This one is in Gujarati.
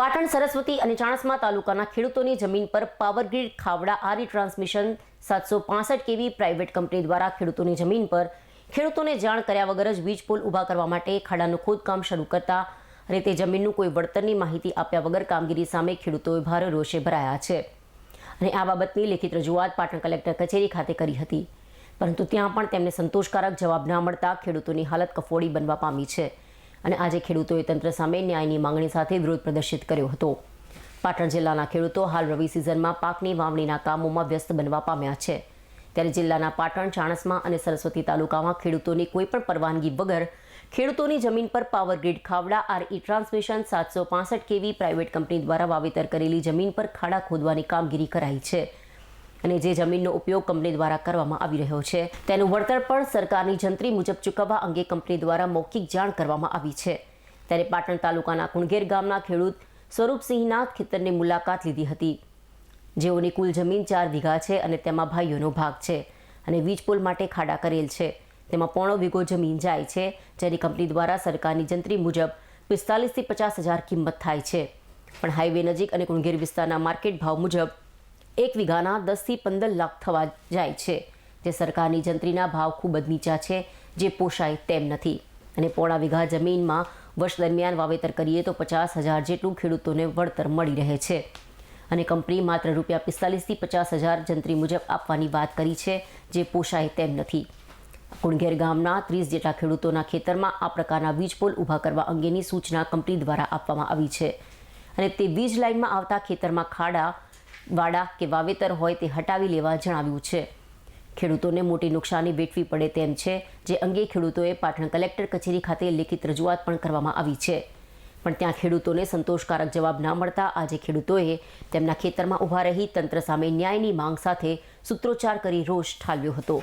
પાટણ સરસ્વતી અને ચાણસ્મા તાલુકાના ખેડૂતોની જમીન પર પાવરગ્રીડ ખાવડા, આરી ટ્રાન્સમિશન સાતસો પાસઠ કેવી પ્રાઇવેટ કંપની દ્વારા ખેડૂતોની જમીન પર ખેડૂતોને જાણ કર્યા વગર જ વીજ પોલ ઊભા કરવા માટે ખાડાનું ખોદકામ શરૂ કરતા અને તે જમીનનું કોઈ વળતરની માહિતી આપ્યા વગર કામગીરી સામે ખેડૂતોએ ભારે રોષે ભરાયા છે. અને આ બાબતની લેખિત રજૂઆત પાટણ કલેક્ટર કચેરી ખાતે કરી હતી. પરંતુ ત્યાં પણ તેમને સંતોષકારક જવાબ ના મળતા ખેડૂતોની હાલત કફોડી બનવા પામી છે. અને આજે ખેડૂતોએ તંત્ર સામે ન્યાયની માંગણી સાથે વિરોધ પ્રદર્શિત કર્યો હતો. પાટણ જિલ્લાના ખેડૂતો હાલ રવિ સિઝનમાં પાકની વાવણીના કામોમાં વ્યસ્ત બનવા પામ્યા છે. ત્યારે જિલ્લાના પાટણ, ચાણસમાં અને સરસ્વતી તાલુકામાં ખેડૂતોની કોઈપણ પરવાનગી વગર ખેડૂતોની જમીન પર power grid Khavda RE transmission સાતસો પાસઠ કેવી પ્રાઇવેટ કંપની દ્વારા વાવેતર કરેલી જમીન પર ખાડા ખોદવાની કામગીરી કરાઈ છે. અને જે જમીનનો ઉપયોગ કંપની દ્વારા કરવામાં આવી રહ્યો છે, તેનું વળતર પણ સરકારની જંત્રી મુજબ ચૂકવવા અંગે કંપની દ્વારા મૌખિક જાણ કરવામાં આવી છે. ત્યારે પાટણ તાલુકાના કુણગેર ગામના ખેડૂત સ્વરૂપસિંહના ખેતરની મુલાકાત લીધી હતી. જેઓની કુલ જમીન ચાર વીઘા છે અને તેમાં ભાઈઓનો ભાગ છે અને વીજ પુલ માટે ખાડા કરેલ છે. તેમાં પોણો વીઘો જમીન જાય છે, જેની કંપની દ્વારા સરકારની જંત્રી મુજબ પિસ્તાલીસથી પચાસ હજાર કિંમત થાય છે. પણ હાઈવે નજીક અને કુણગેર વિસ્તારના માર્કેટ ભાવ મુજબ એક વીઘાના દસથી પંદર લાખ થવા જાય છે. જે સરકારની જંત્રીના ભાવ ખૂબ જ નીચા છે, જે પોષાય તેમ નથી. અને પોણા વીઘા જમીનમાં વર્ષ દરમિયાન વાવેતર કરીએ તો પચાસ હજાર જેટલું ખેડૂતોને વળતર મળી રહે છે. અને કંપની માત્ર રૂપિયા પિસ્તાલીસથી પચાસ હજાર જંત્રી મુજબ આપવાની વાત કરી છે, જે પોષાય તેમ નથી. કુણઘેર ગામના ત્રીસ જેટલા ખેડૂતોના ખેતરમાં આ પ્રકારના વીજ પોલ ઊભા કરવા અંગેની સૂચના કંપની દ્વારા આપવામાં આવી છે. અને તે વીજ લાઇનમાં આવતા ખેતરમાં ખાડા વાડા કે વાવેતર હોય તે હટાવી લેવા જણાવ્યું છે. ખેડૂતોને મોટી નુકસાની વેઠવી પડે તેમ છે, જે અંગે ખેડૂતોએ પાટણ કલેક્ટર કચેરી ખાતે લેખિત રજૂઆત પણ કરવામાં આવી છે. પણ ત્યાં ખેડૂતોને સંતોષકારક જવાબ ના મળતા આજે ખેડૂતોએ તેમના ખેતરમાં ઊભા રહી તંત્ર સામે ન્યાયની માંગ સાથે સૂત્રોચ્ચાર કરી રોષ ઠાલવ્યો હતો.